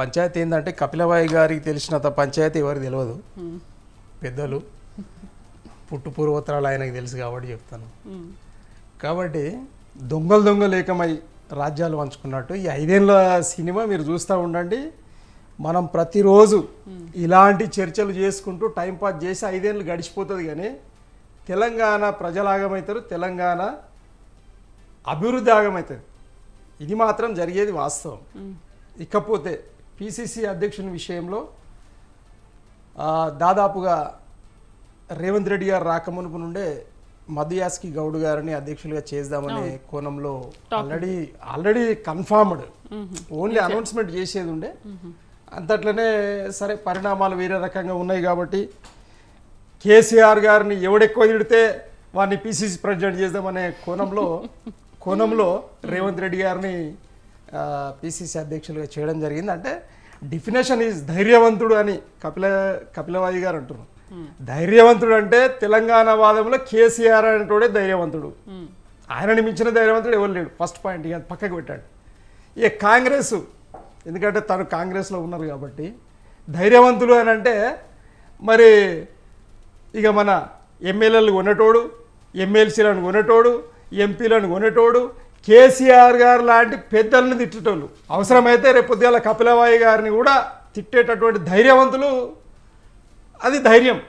పంచాయతీ ఏంటంటే కపిలబాయి గారికి తెలిసినంత పంచాయతీ ఎవరికి తెలియదు. పెద్దలు పుట్టు పూర్వోత్తరాలు ఆయనకు తెలుసు కాబట్టి చెప్తాను. కాబట్టి దొంగలు దొంగలు ఏకమై రాజ్యాలు పంచుకున్నట్టు ఈ ఐదేళ్ళ సినిమా మీరు చూస్తూ ఉండండి. మనం ప్రతిరోజు ఇలాంటి చర్చలు చేసుకుంటూ టైంపాస్ చేసి ఐదేళ్ళు గడిచిపోతుంది కానీ తెలంగాణ ప్రజలాగమవుతారు తెలంగాణ అభివృద్ధి ఆగమవుతుంది ఇది మాత్రం జరిగేది వాస్తవం. ఇకపోతే పిసిసి అధ్యక్షుని విషయంలో దాదాపుగా రేవంత్ రెడ్డి గారు రాకమునుపు నుండే మధుయాస్కి గౌడ్ గారిని అధ్యక్షులుగా చేద్దామనే కోణంలో already already confirmed only announcement చేసేది ఉండే. అంతట్లనే సరే పరిణామాలు వేరే రకంగా ఉన్నాయి కాబట్టి కేసీఆర్ గారిని ఎవడెక్కువ తిడితే వారిని పిసిసి ప్రెసిడెంట్ చేద్దామనే కోణంలో కోణంలో రేవంత్ రెడ్డి గారిని పిసిసి అధ్యక్షులుగా చేయడం జరిగింది. అంటే డిఫినేషన్ ఈజ్ ధైర్యవంతుడు అని కపిల కపిలవాయి గారు అంటున్నారు. ధైర్యవంతుడు అంటే తెలంగాణ వాదంలో కేసీఆర్ అనేటోడే ధైర్యవంతుడు. ఆయనని మించిన ధైర్యవంతుడు ఎవరు లేడు. ఫస్ట్ పాయింట్ ఇక పక్కకు పెట్టాడు. ఇక కాంగ్రెస్ ఎందుకంటే తను కాంగ్రెస్లో ఉన్నారు కాబట్టి ధైర్యవంతులు అని అంటే మరి ఇక మన ఎమ్మెల్యేలు కొనేటోడు ఎమ్మెల్సీలను కొనేటోడు ఎంపీలను కొనేటోడు కేసీఆర్ గారు లాంటి పెద్దలను తిట్టేటోళ్ళు. అవసరమైతే రేపు పొద్దుగాల కపిలవాయి గారిని కూడా తిట్టేటటువంటి ధైర్యవంతులు. అది ధైర్యం.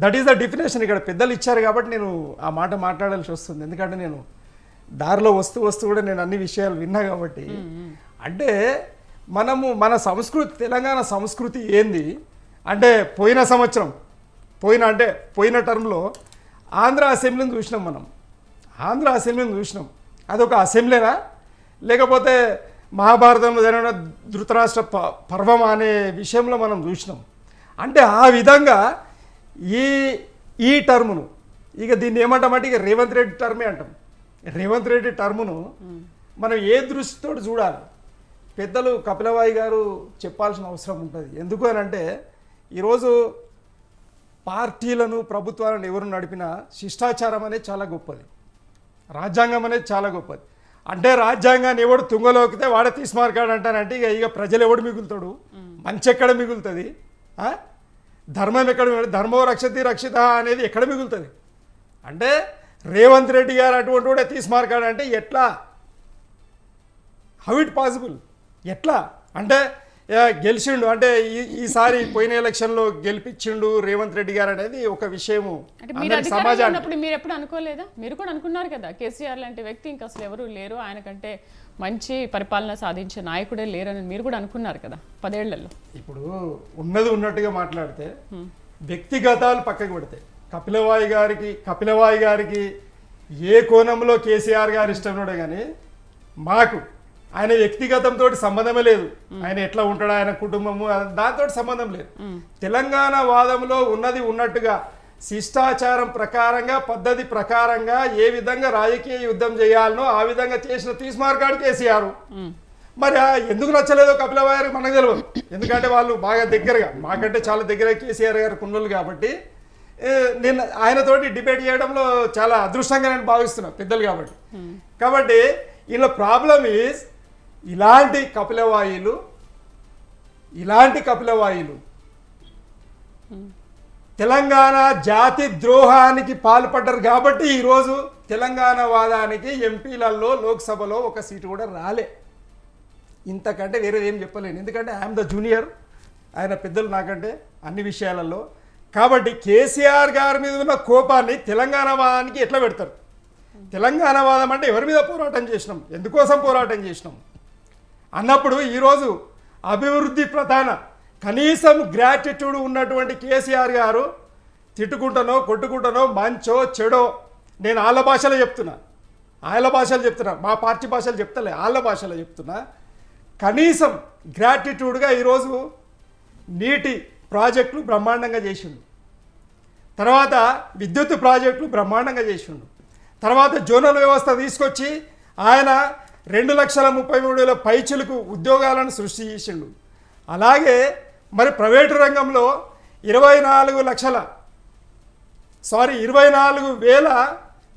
దట్ ఈస్ ద డెఫినేషన్ ఇక్కడ పెద్దలు ఇచ్చారు కాబట్టి నేను ఆ మాట మాట్లాడాల్సి వస్తుంది. ఎందుకంటే నేను దారిలో వస్తూ వస్తూ కూడా నేను అన్ని విషయాలు విన్నా కాబట్టి. అంటే మనము మన సంస్కృతి తెలంగాణ సంస్కృతి ఏంది? అంటే పోయిన సంవత్సరం పోయిన అంటే పోయిన టర్మ్లో ఆంధ్ర అసెంబ్లీని చూసినాం మనం. ఆంధ్ర అసెంబ్లీని చూసినాం. అదొక అసెంబ్లీనా? లేకపోతే మహాభారతంలో జరిగిన ధృతరాష్ట్ర ప పర్వం అనే విషయంలో మనం చూసినాం. అంటే ఆ విధంగా ఈ ఈ టర్మును ఇక దీన్ని ఏమంటామంటే ఇక రేవంత్ రెడ్డి టర్మే అంటాం. రేవంత్ రెడ్డి టర్మును మనం ఏ దృష్టితో చూడాలి? పెద్దలు కపిలవాయి గారు చెప్పాల్సిన అవసరం ఉంటుంది. ఎందుకు అని అంటే ఈరోజు పార్టీలను ప్రభుత్వాలను ఎవరు నడిపినా శిష్టాచారం అనేది చాలా గొప్పది. రాజ్యాంగం అనేది చాలా గొప్పది. అంటే రాజ్యాంగాన్ని ఎవడు తుంగలోకితే వాడే తీసుమార్కాడు అంటానంటే ఇక ఇక ప్రజలు ఎవడు మిగులుతాడు? మంచి ఎక్కడ మిగులుతుంది? ఆ? ధర్మం ఎక్కడ ధర్మో రక్షతి రక్షిత అనేది ఎక్కడ మిగులుతుంది? అంటే రేవంత్ రెడ్డి గారు అటువంటి వాడే తీసుమార్కాడు అంటే ఎట్లా? How it possible? ఎట్లా? అంటే గెలిచిండు. అంటే ఈ ఈసారి పోయిన ఎలక్షన్లో గెలిపించిండు రేవంత్ రెడ్డి గారు అనేది ఒక విషయము. సమాజానికి. మీరు ఎప్పుడు అనుకోలేదా? మీరు కూడా అనుకున్నారు కదా కేసీఆర్ లాంటి వ్యక్తి ఇంకా అసలు ఎవరు లేరు. ఆయనకంటే మంచి పరిపాలన సాధించే నాయకుడే లేరని మీరు కూడా అనుకున్నారు కదా పదేళ్ళలో. ఇప్పుడు ఉన్నది ఉన్నట్టుగా మాట్లాడితే వ్యక్తిగతాలు పక్కకు పెడతాయి. కపిలవాయి గారికి కపిలవాయి గారికి ఏ కోణంలో కేసీఆర్ గారు ఇష్టమున్నాడు కానీ మాకు ఆయన వ్యక్తిగతంతో సంబంధమే లేదు. ఆయన ఎట్లా ఉంటాడు ఆయన కుటుంబము దాంతో సంబంధం లేదు. తెలంగాణ వాదంలో ఉన్నది ఉన్నట్టుగా శిష్టాచారం ప్రకారంగా పద్ధతి ప్రకారంగా ఏ విధంగా రాజకీయ యుద్ధం చేయాలనో ఆ విధంగా చేసిన తీసుమార్గాడు కేసీఆర్. మరి ఎందుకు నచ్చలేదో కపిలవాయి గారికి మనకు తెలియదు ఎందుకంటే వాళ్ళు బాగా దగ్గరగా మాకంటే చాలా దగ్గర కేసీఆర్ గారు కున్నోళ్ళు కాబట్టి ఏ, నేను ఆయనతోటి డిబేట్ చేయడంలో చాలా అదృష్టంగా నేను భావిస్తున్నాను పెద్దలు కాబట్టి. కాబట్టి ఇలా ప్రాబ్లం ఈజ్ ఇలాంటి కపిలవాయులు ఇలాంటి కపిలవాయులు తెలంగాణ జాతి ద్రోహానికి పాల్పడ్డారు కాబట్టి ఈరోజు తెలంగాణ వాదానికి ఎంపీలలో లోక్సభలో ఒక సీటు కూడా రాలే. ఇంతకంటే వేరే ఏం చెప్పలేను. ఎందుకంటే ఐఎమ్ ద జూనియర్ ఆయన పెద్దలు నాకంటే అన్ని విషయాలలో. కాబట్టి కేసీఆర్ గారి మీద ఉన్న కోపాన్ని తెలంగాణ వాదానికి ఎట్లా పెడతారు? తెలంగాణ వాదం అంటే ఎవరి మీద పోరాటం చేసినాం? ఎందుకోసం పోరాటం చేసినాం? అన్నప్పుడు ఈరోజు అభివృద్ధి ప్రధాన కనీసం గ్రాటిట్యూడ్ ఉన్నటువంటి కేసీఆర్ గారు తిట్టుకుంటానో కొట్టుకుంటానో మంచో చెడో నేను ఆళ్ళ భాషలో చెప్తున్నా. ఆళ్ళ భాషలు చెప్తున్నా. మా పార్టీ భాషలు చెప్తలే ఆళ్ళ భాషలో చెప్తున్నా. కనీసం గ్రాటిట్యూడ్గా ఈరోజు నీటి ప్రాజెక్టులు బ్రహ్మాండంగా చేసిండు. తర్వాత విద్యుత్ ప్రాజెక్టులు బ్రహ్మాండంగా చేసిండు. తర్వాత జోనల్ వ్యవస్థ తీసుకొచ్చి ఆయన రెండు లక్షల ముప్పై మూడు వేల పైచులకు ఉద్యోగాలను సృష్టి చేసిండు. అలాగే మరి ప్రైవేటు రంగంలో ఇరవై నాలుగు లక్షల సారీ ఇరవై నాలుగు వేల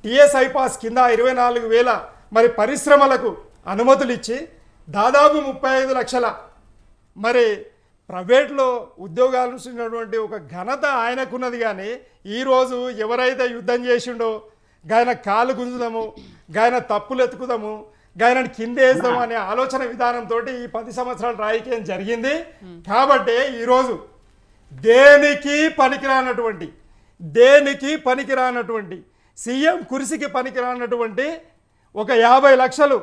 టిఎస్ ఐపాస్ కింద ఇరవై నాలుగు వేల మరి పరిశ్రమలకు అనుమతులు ఇచ్చి దాదాపు ముప్పై ఐదు లక్షల మరి ప్రైవేట్లో ఉద్యోగాలు ఇచ్చినటువంటి ఒక ఘనత ఆయనకున్నది కానీ ఈరోజు ఎవరైతే యుద్ధం చేసిండో గాయన కాలు గుంజుదాము గాయన తప్పులు ఎత్తుకుదాము గాయనని కింద వేద్దాము అనే ఆలోచన విధానంతో ఈ పది సంవత్సరాల రాజకీయం జరిగింది. కాబట్టి ఈరోజు దేనికి పనికిరానటువంటి దేనికి పనికిరానటువంటి సీఎం కురిసికి పనికిరానటువంటి ఒక యాభై లక్షలు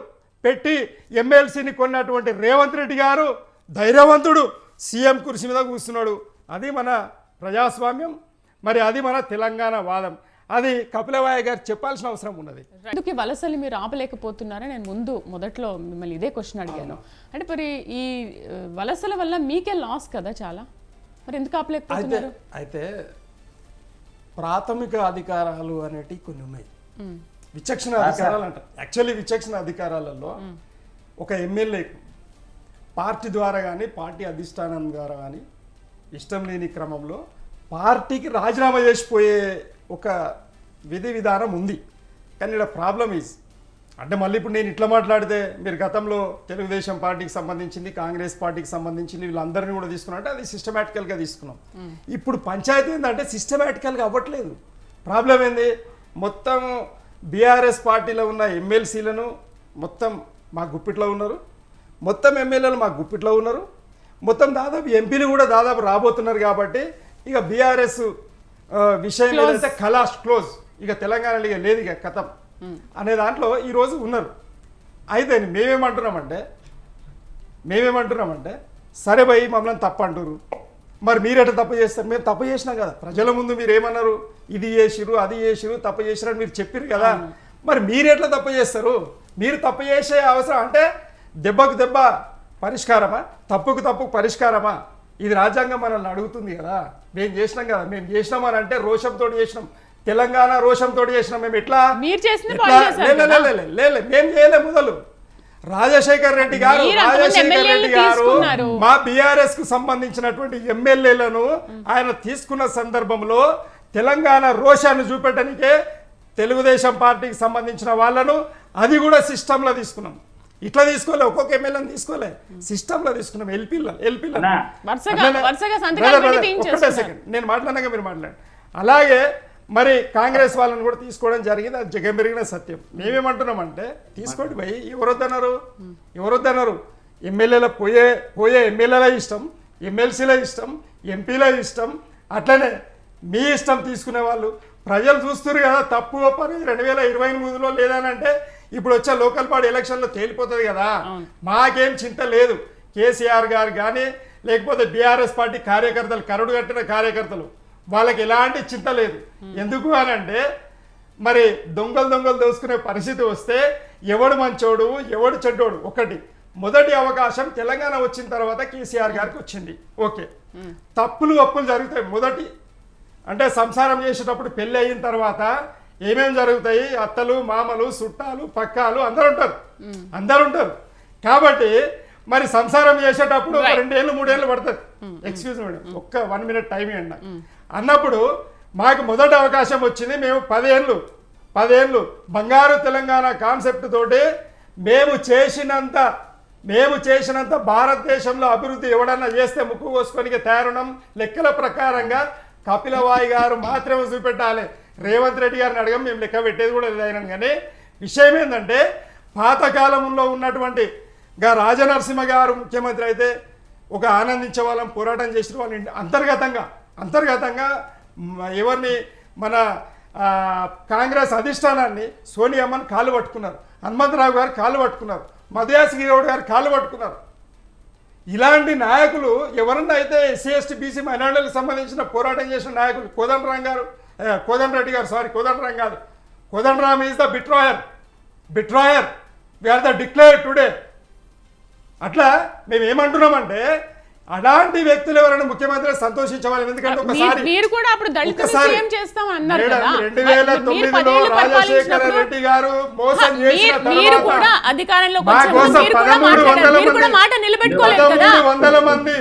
పెట్టి ఎమ్మెల్సీని కొన్నటువంటి రేవంత్ రెడ్డి గారు ధైర్యవంతుడు సీఎం కురిసి మీద కూర్చున్నాడు. అది మన ప్రజాస్వామ్యం మరి అది మన తెలంగాణ వాదం. అది కపిలవాయ గారు చెప్పాల్సిన అవసరం ఉన్నది. ఎందుకు ఈ వలసలు మీరు ఆపలేకపోతున్నారని నేను ముందు మొదట్లో మిమ్మల్ని ఇదే క్వశ్చన్ అడిగాను. అంటే మరి ఈ వలసల వల్ల మీకే లాస్ కదా చాలా? మరి ఎందుకు అయితే ఆపలేకపోతున్నారు? అయితే ప్రాథమిక అధికారాలు అనేటివి కొన్ని ఉన్నాయి. విచక్షణ అధికారాలు అంటారు. యాక్చువల్లీ విచక్షణ అధికారాలలో ఒక ఎమ్మెల్యే పార్టీ ద్వారా కానీ పార్టీ అధిష్టానం ద్వారా కానీ ఇష్టం లేని క్రమంలో పార్టీకి రాజీనామా చేసిపోయే ఒక విధి విధానం ఉంది. కానీ ఇక్కడ ప్రాబ్లం ఈజ్ అంటే మళ్ళీ ఇప్పుడు నేను ఇట్లా మాట్లాడితే మీరు గతంలో తెలుగుదేశం పార్టీకి సంబంధించింది కాంగ్రెస్ పార్టీకి సంబంధించింది వీళ్ళందరినీ కూడా తీసుకున్నాం. అంటే అది సిస్టమేటికల్గా తీసుకున్నాం. ఇప్పుడు పంచాయతీ ఏంటంటే సిస్టమేటికల్గా అవ్వట్లేదు. ప్రాబ్లం ఏంది? మొత్తం బీఆర్ఎస్ పార్టీలో ఉన్న ఎమ్మెల్సీలను మొత్తం మా గుప్పిట్లో ఉన్నారు. మొత్తం ఎమ్మెల్యేలు మా గుప్పిట్లో ఉన్నారు. మొత్తం దాదాపు ఎంపీలు కూడా దాదాపు రాబోతున్నారు కాబట్టి ఇక బీఆర్ఎస్ విషయం ఏదైతే కలాష్ క్లోజ్ ఇక తెలంగాణలో ఇక లేదు ఇక కథం. అనే దాంట్లో ఈరోజు ఉన్నారు. అయితే మేమేమంటున్నామంటే మేమేమంటున్నామంటే సరే భయ్ మమ్మల్ని తప్పు అంటారు మరి మీరెట తప్పు చేస్తారు? మేము తప్పు చేసినాం కదా. ప్రజల ముందు మీరు ఏమన్నారు ఇది చేసిరు అది చేసిరు తప్పు చేసిరు అని మీరు చెప్పారు కదా. మరి మీరు ఎట్లా తప్పు చేస్తారు? మీరు తప్పు చేసే అవసరం అంటే దెబ్బకు దెబ్బ పరిష్కారమా? తప్పుకు తప్పుకు పరిష్కారమా? ఇది రాజ్యాంగం మనల్ని అడుగుతుంది కదా. మేము చేసినాం కదా. మేము చేసినామని అంటే రోషంతో చేసినాం. తెలంగాణ రోషంతో చేసినాం మేము. ఎట్లా? లే, లే. లే, లే, లే, లే, మేము చేయలే మొదలు. రాజశేఖర్ రెడ్డి గారు రాజశేఖర్ రెడ్డి గారు తీసుకున్నారు. మా బీఆర్ఎస్కు సంబంధించినటువంటి ఎమ్మెల్యేలను ఆయన తీసుకున్న సందర్భంలో తెలంగాణ రోషాన్ని చూపెట్టడానికే తెలుగుదేశం పార్టీకి సంబంధించిన వాళ్ళను అది కూడా సిస్టంలో తీసుకున్నాం. ఇట్లా తీసుకోలే ఒక్కొక్క ఎమ్మెల్యేని తీసుకోలే. సిస్టంలో తీసుకున్నాం ఎల్పీలో ఎల్పీలో. నేను మాట్లాడినాక మీరు మాట్లాడండి. అలాగే మరి కాంగ్రెస్ వాళ్ళని కూడా తీసుకోవడం జరిగింది. అది జగమెరిగిన సత్యం. మేమేమంటున్నామంటే తీసుకోండి భయ్ ఎవరొద్దన్నారు? ఎవరొద్దన్నారు? ఎమ్మెల్యేల పోయే పోయే ఎమ్మెల్యేల ఇష్టం ఎమ్మెల్సీల ఇష్టం ఎంపీల ఇష్టం అట్లనే మీ ఇష్టం తీసుకునే వాళ్ళు. ప్రజలు చూస్తున్నారు కదా తప్పు ఒప్పని రెండు వేల ఇరవై ఎనిమిదిలో లేదనంటే ఇప్పుడు వచ్చే లోకల్ బాడీ ఎలక్షన్లో తేలిపోతుంది కదా. మాకేం చింత లేదు. కేసీఆర్ గారు కానీ లేకపోతే బీఆర్ఎస్ పార్టీ కార్యకర్తలు కరుడు కట్టిన కార్యకర్తలు. వాళ్ళకి ఎలాంటి చింత లేదు. ఎందుకు అని అంటే మరి దొంగలు దొంగలు దోసుకునే పరిస్థితి వస్తే ఎవడు మంచోడు ఎవడు చెడ్డోడు? ఒకటి. మొదటి అవకాశం తెలంగాణ వచ్చిన తర్వాత కేసీఆర్ గారికి వచ్చింది. ఓకే. తప్పులు ఒప్పులు జరుగుతాయి. మొదటి. అంటే సంసారం చేసేటప్పుడు పెళ్ళి అయిన తర్వాత ఏమేమి జరుగుతాయి? అత్తలు మామలు చుట్టాలు పక్కాలు అందరు ఉంటారు. అందరు ఉంటారు. కాబట్టి మరి సంసారం చేసేటప్పుడు. రెండేళ్ళు మూడేళ్ళు పడుతుంది. ఎక్స్క్యూజ్ మేడం ఒక్క వన్ మినిట్ టైం ఇవ్వండి. అన్నప్పుడు మాకు మొదటి అవకాశం వచ్చింది మేము పదేళ్ళు పదేళ్ళు బంగారు తెలంగాణ కాన్సెప్ట్ తోటి మేము చేసినంత మేము చేసినంత భారతదేశంలో అభివృద్ధి ఎవడన్నా చేస్తే ముక్కు కోసుకొని తయారుణం లెక్కల ప్రకారంగా కపిలవాయి గారు మాత్రమే చూపెట్టాలి. రేవంత్ రెడ్డి గారిని అడగం మేము లెక్క పెట్టేది కూడా లేదైనా కానీ విషయం ఏంటంటే పాతకాలంలో ఉన్నటువంటి గా రాజనరసింహ గారు ముఖ్యమంత్రి అయితే ఒక ఆనందించే వాళ్ళం పోరాటం చేసిన వాళ్ళు. అంతర్గతంగా అంతర్గతంగా ఎవరిని మన కాంగ్రెస్ అధిష్టానాన్ని సోనియామ్మని కాలు పట్టుకున్నారు. హనుమంతరావు గారు కాలు పట్టుకున్నారు. మధుయాసగి గౌడ్ గారు కాలు పట్టుకున్నారు. ఇలాంటి నాయకులు ఎవరన్నా అయితే ఎస్సీ ఎస్టీ బీసీ మైనార్టీలకు సంబంధించిన పోరాటం చేసిన నాయకులు కోదండరాం గారు కోదండరెడ్డి గారు సారీ కోదండరాం కాదు. Kodandaram is the betrayer betrayer we are the declare today అట్లా మేము ఏమంటున్నామంటే అలాంటి వ్యక్తులు ఎవరైనా ముఖ్యమంత్రి సంతోషించవాలి. ఎందుకంటే మీరు- ఒకసారి మీరు కూడా అప్పుడు సీఎం చేస్తాం అన్నారు మేడం, కదా. రెండు వేల తొమ్మిదిలో రాజశేఖర రెడ్డి గారు మోసం హ, చేసిన మీరు- కూడా కోసం పదమూడు వందల మంది- మాట నిలబెట్టుకోలేదు వందల మంది